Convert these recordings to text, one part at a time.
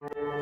가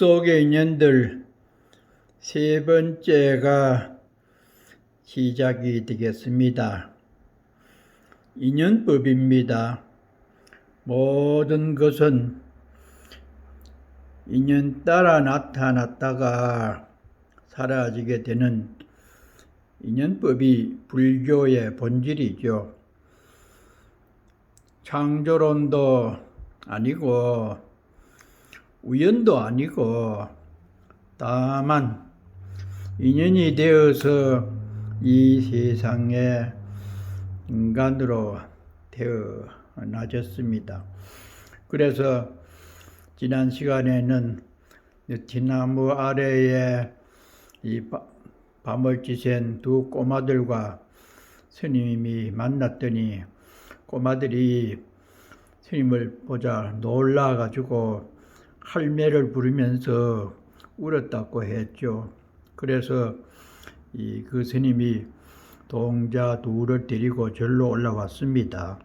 속의 인연들 세 번째가 시작이 되겠습니다. 인연법입니다. 모든 것은 인연 따라 나타났다가 사라지게 되는 인연법이 불교의 본질이죠. 창조론도 아니고 우연도 아니고 다만 인연이 되어서 이 세상에 인간으로 태어나졌습니다. 그래서 지난 시간에는 티나무 아래에 이 바- 밤을 지샌 두 꼬마들과 스님이 만났더니 꼬마들이 스님을 보자 놀라가지고 할매를 부르면서 울었다고 했죠. 그래서 이 그 스님이 동자 둘을 데리고 절로 올라왔습니다.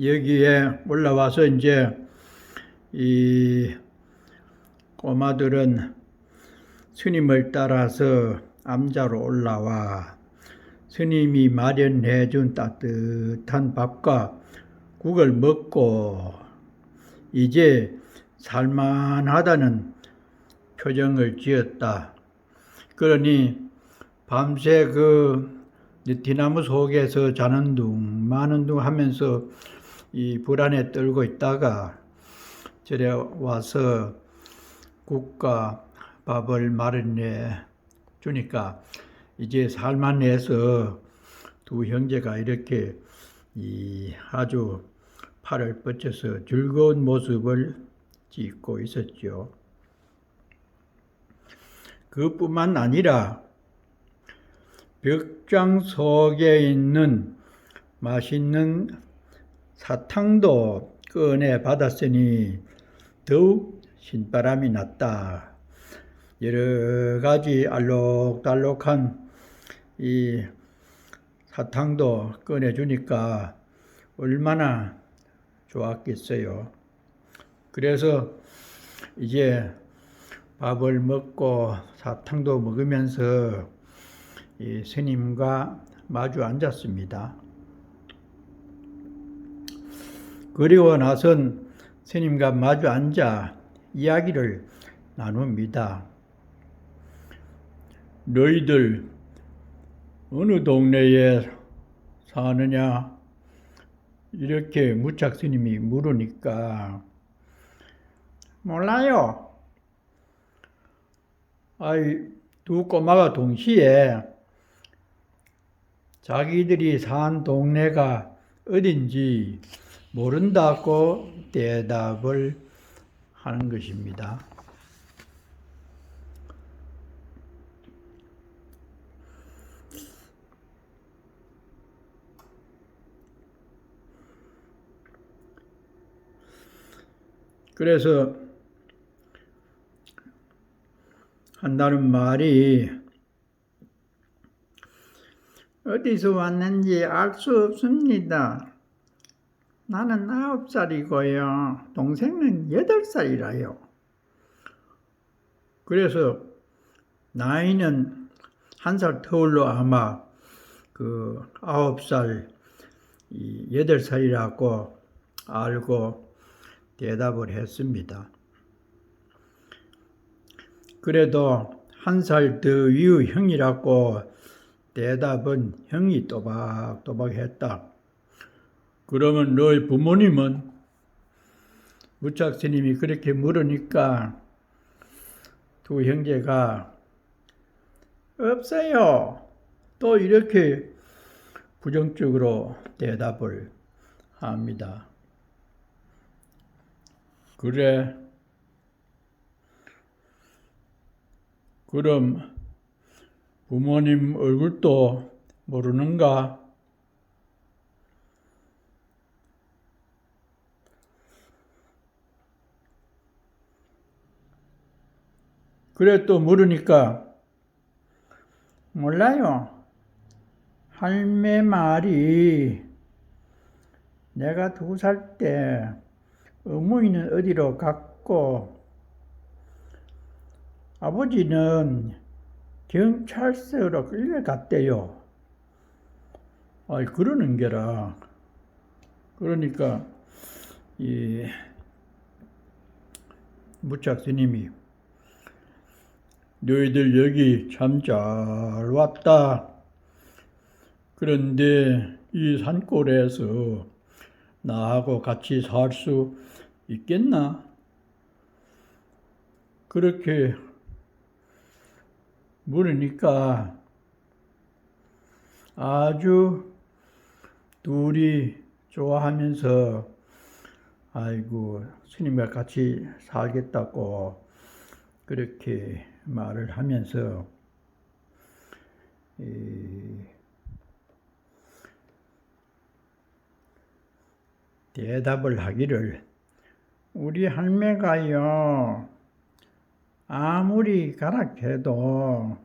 여기에 올라와서 이제 이 꼬마들은 스님을 따라서 암자로 올라와 스님이 마련해 준 따뜻한 밥과 국을 먹고 이제 살만하다는 표정을 지었다. 그러니 밤새 그 느티나무 속에서 자는 둥 마는 둥 하면서 이 불안에 떨고 있다가 저래 와서 국과 밥을 마련해 주니까 이제 살만해서 두 형제가 이렇게 이 아주 팔을 뻗쳐서 즐거운 모습을 짓고 있었죠. 그뿐만 아니라 벽장 속에 있는 맛있는 사탕도 꺼내 받았으니 더욱 신바람이 났다. 여러 가지 알록달록한 이 사탕도 꺼내주니까 얼마나 좋았겠어요. 그래서 이제 밥을 먹고 사탕도 먹으면서 이 스님과 마주 앉았습니다. 그리고 나선 스님과 마주 앉아 이야기를 나눕니다. 너희들 어느 동네에 사느냐? 이렇게 무착 스님이 물으니까 몰라요. 아이 두 꼬마가 동시에 자기들이 산 동네가 어딘지 모른다고 대답을 하는 것입니다. 그래서 한다는 말이 어디서 왔는지 알 수 없습니다. 나는 아홉 살이고요. 동생은 여덟 살이라요. 그래서 나이는 한 살 터울로 아마 그 아홉 살, 이 여덟 살이라고 알고 대답을 했습니다. 그래도 한 살 더 위의 형이라고 대답은 형이 또박또박 했다. 그러면 너희 부모님은 무착 스님이 그렇게 물으니까 두 형제가 없어요. 또 이렇게 부정적으로 대답을 합니다. 그래. 그럼 부모님 얼굴도 모르는가? 그래 또 물으니까 몰라요. 할매 말이 내가 두 살 때 어머니는 어디로 갔고 아버지는 경찰서로 끌려갔대요. 아이 그러는 게라. 그러니까 이 무착 스님이 너희들 여기 참 잘 왔다. 그런데 이 산골에서 나하고 같이 살 수 있겠나? 그렇게 물으니까 아주 둘이 좋아하면서 아이고 스님과 같이 살겠다고 그렇게 말을 하면서 이 대답을 하기를 우리 할매가요 아무리 가라 해도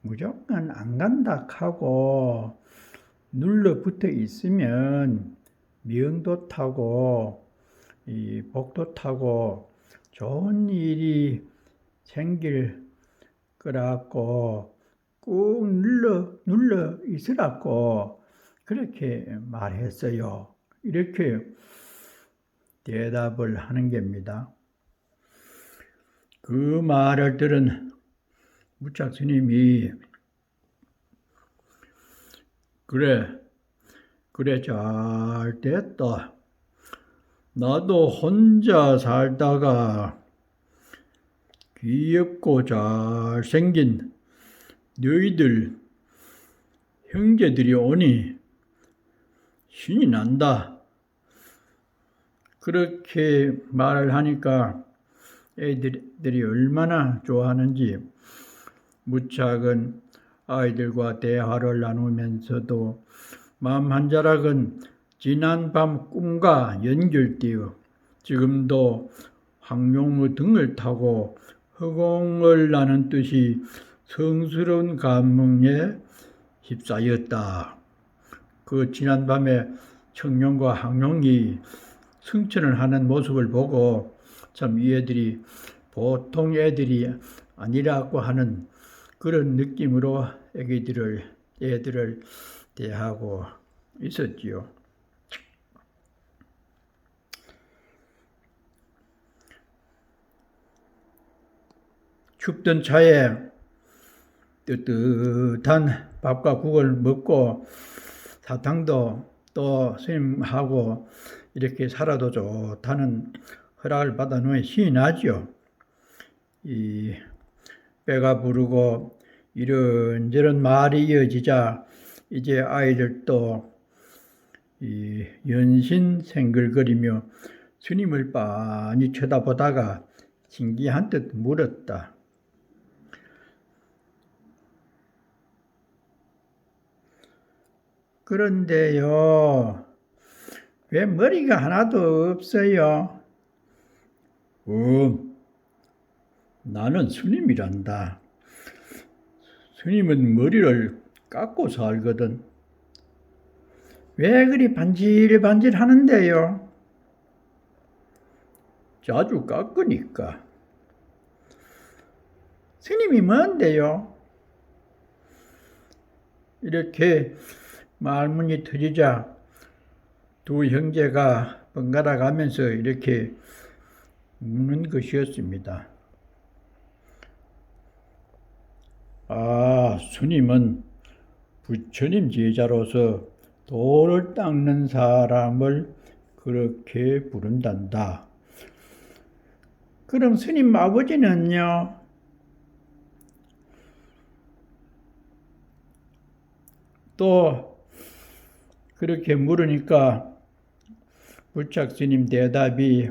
무조건 안 간다 하고 눌러 붙어 있으면 명도 타고 이 복도 타고 좋은 일이 생길 거라고 꾹 눌러 눌러 있으라고 그렇게 말했어요. 이렇게 대답을 하는 겁니다. 그 말을 들은 무착 스님이 그래 그래 잘 됐다. 나도 혼자 살다가 귀엽고 잘생긴 너희들 형제들이 오니 신이 난다. 그렇게 말을 하니까 애들이 얼마나 좋아하는지 무착은 아이들과 대화를 나누면서도 마음 한 자락은 지난 밤 꿈과 연결되어 지금도 황룡의 등을 타고 허공을 나는 뜻이 성스러운 감흥에 휩싸였다. 그 지난 밤에 청룡과 항룡이 승천을 하는 모습을 보고 참 이 애들이 보통 애들이 아니라고 하는 그런 느낌으로 애기들을 애들을 대하고 있었지요. 춥던 차에 뜨뜻한 밥과 국을 먹고 사탕도 또 스님하고 이렇게 살아도 좋다는 허락을 받아 놓으면 신이 나죠. 이 배가 부르고 이런저런 말이 이어지자 이제 아이들도 이 연신 생글거리며 스님을 빤히 쳐다보다가 신기한 듯 물었다. 그런데요, 왜 머리가 하나도 없어요? 음, 나는 스님이란다. 스님은 머리를 깎고 살거든. 왜 그리 반질반질 하는데요? 자주 깎으니까. 스님이 뭔데요? 이렇게 말문이 터지자 두 형제가 번갈아 가면서 이렇게 묻는 것이었습니다. 아, 스님은 부처님 제자로서 돌을 닦는 사람을 그렇게 부른단다. 그럼 스님 아버지는요? 또 그렇게 물으니까 부착 스님 대답이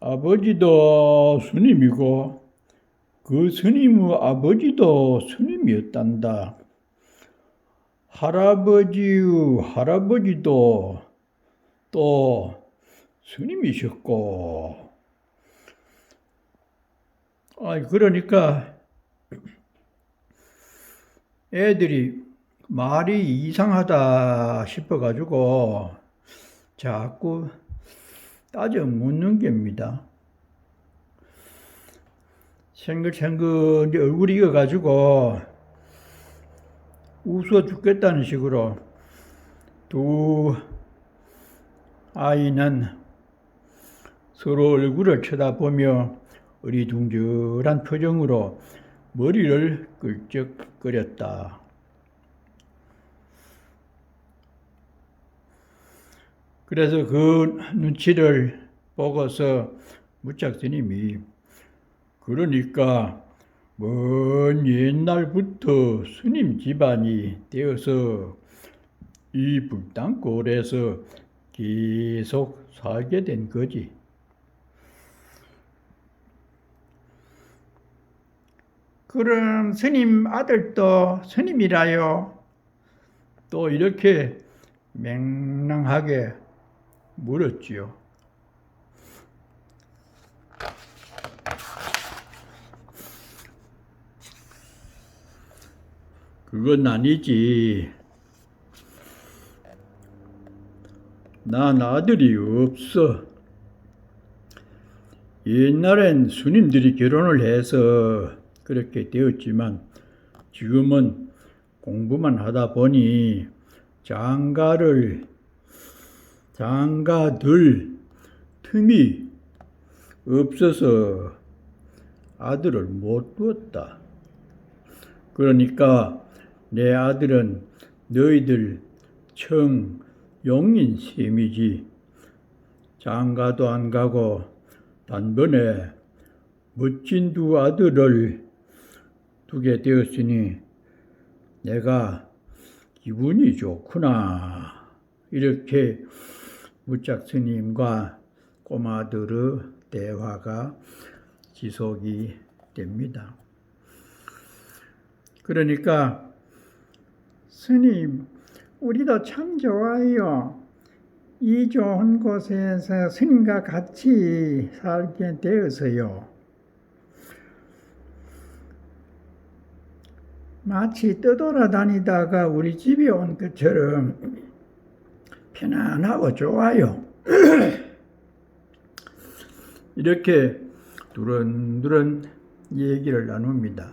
아버지도 스님이고 그 스님의 아버지도 스님이었단다. 할아버지의 할아버지도 또 스님이셨고 아 그러니까 애들이 말이 이상하다 싶어 가지고 자꾸 따져 묻는 겁니다. 생글생글 이제 얼굴이 익어가지고 웃어 죽겠다는 식으로 두 아이는 서로 얼굴을 쳐다보며 어리둥절한 표정으로 머리를 끌적거렸다. 그래서 그 눈치를 보고서 무착 스님이 그러니까 먼 옛날부터 스님 집안이 되어서 이 불당골에서 계속 살게 된 거지. 그럼 스님 아들도 스님이라요? 또 이렇게 맹랑하게 물었지요. 그건 아니지. 난 아들이 없어. 옛날엔 스님들이 결혼을 해서 그렇게 되었지만 지금은 공부만 하다 보니 장가를 장가들 틈이 없어서 아들을 못 두었다. 그러니까 내 아들은 너희들 청 용인 셈이지. 장가도 안 가고 단번에 멋진 두 아들을 두게 되었으니 내가 기분이 좋구나. 이렇게 무짝 스님과 꼬마들의 대화가 지속이 됩니다. 그러니까 스님, 우리도 참 좋아요. 이 좋은 곳에서 스님과 같이 살게 되어서요. 마치 떠돌아다니다가 우리 집에 온 것처럼 편안하고 좋아요. 이렇게 두런두런 얘기를 나눕니다.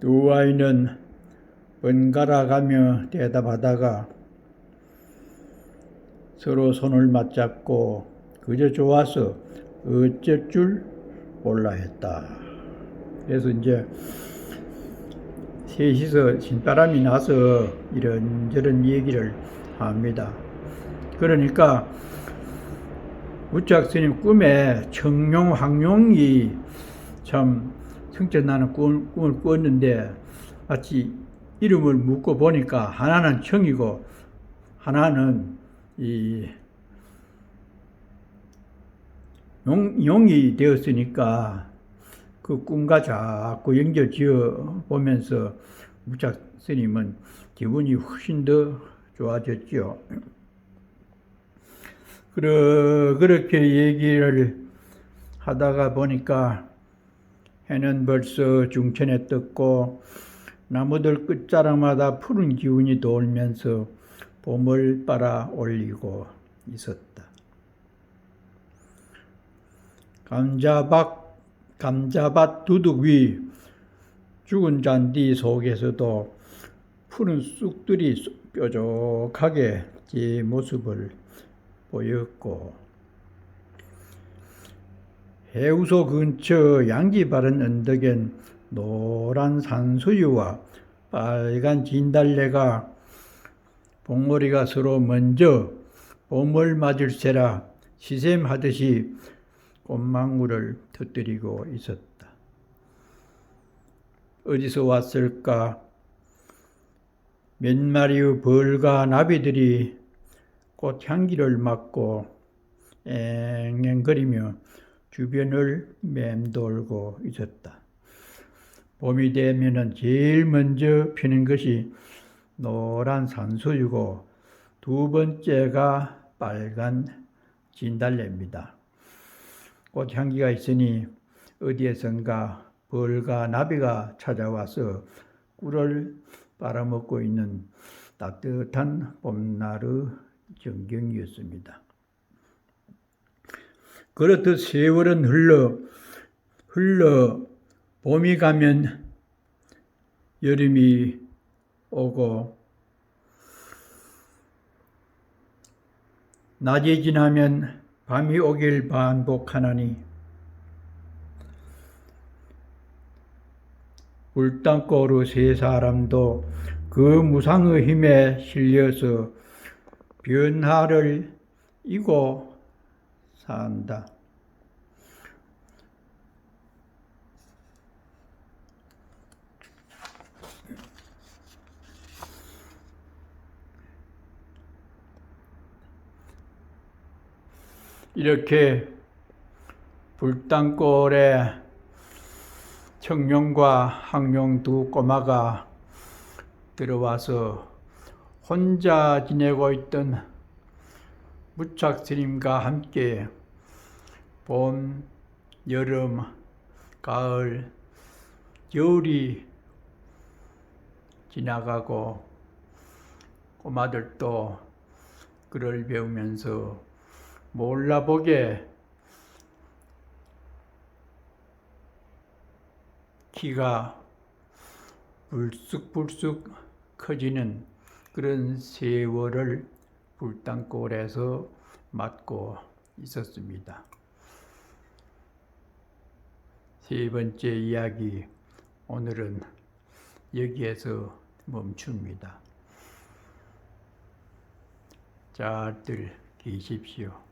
두 아이는 번갈아 가며 대답하다가 서로 손을 맞잡고 그저 좋아서 어쩔 줄 몰라 했다. 그래서 이제 셋이서 신바람이 나서 이런저런 얘기를 합니다. 그러니까 무짝 스님 꿈에 청룡 황룡이 참 성천나는 꿈, 꿈을 꿨는데 마치 이름을 묻고 보니까 하나는 청이고 하나는 이 용, 용이 되었으니까 그 꿈과 자꾸 연결 지어 보면서 무작 스님은 기분이 훨씬 더 좋아졌죠. 그러, 그렇게 얘기를 하다가 보니까 해는 벌써 중천에 떴고 나무들 끝자락마다 푸른 기운이 돌면서 봄을 빨아 올리고 있었다. 감자밭, 감자밭 두둑 위 죽은 잔디 속에서도 푸른 쑥들이 뾰족하게 제 모습을 보였고 해우소 근처 양지 바른 언덕엔 노란 산수유와 빨간 진달래가 봉오리가 서로 먼저 봄을 맞을세라 시샘하듯이 꽃망울을 터뜨리고 있었다. 어디서 왔을까? 몇 마리의 벌과 나비들이 꽃향기를 맡고 앵앵거리며 주변을 맴돌고 있었다. 봄이 되면은 제일 먼저 피는 것이 노란 산수유고 두 번째가 빨간 진달래입니다. 꽃향기가 있으니 어디에선가 벌과 나비가 찾아와서 꿀을 빨아먹고 있는 따뜻한 봄날의 전경이었습니다. 그렇듯 세월은 흘러 흘러 봄이 가면 여름이 오고 낮이 지나면 밤이 오길 반복하나니 불땅고루 세 사람도 그 무상의 힘에 실려서 변화를 이고 산다. 이렇게 불땅골에 청룡과 항룡 두 꼬마가 들어와서 혼자 지내고 있던 무착 스님과 함께 봄, 여름, 가을, 겨울이 지나가고 꼬마들도 글을 배우면서 몰라보게 키가 불쑥불쑥 커지는 그런 세월을 불땅골에서 맞고 있었습니다. 세 번째 이야기 오늘은 여기에서 멈춥니다. 잘들 계십시오.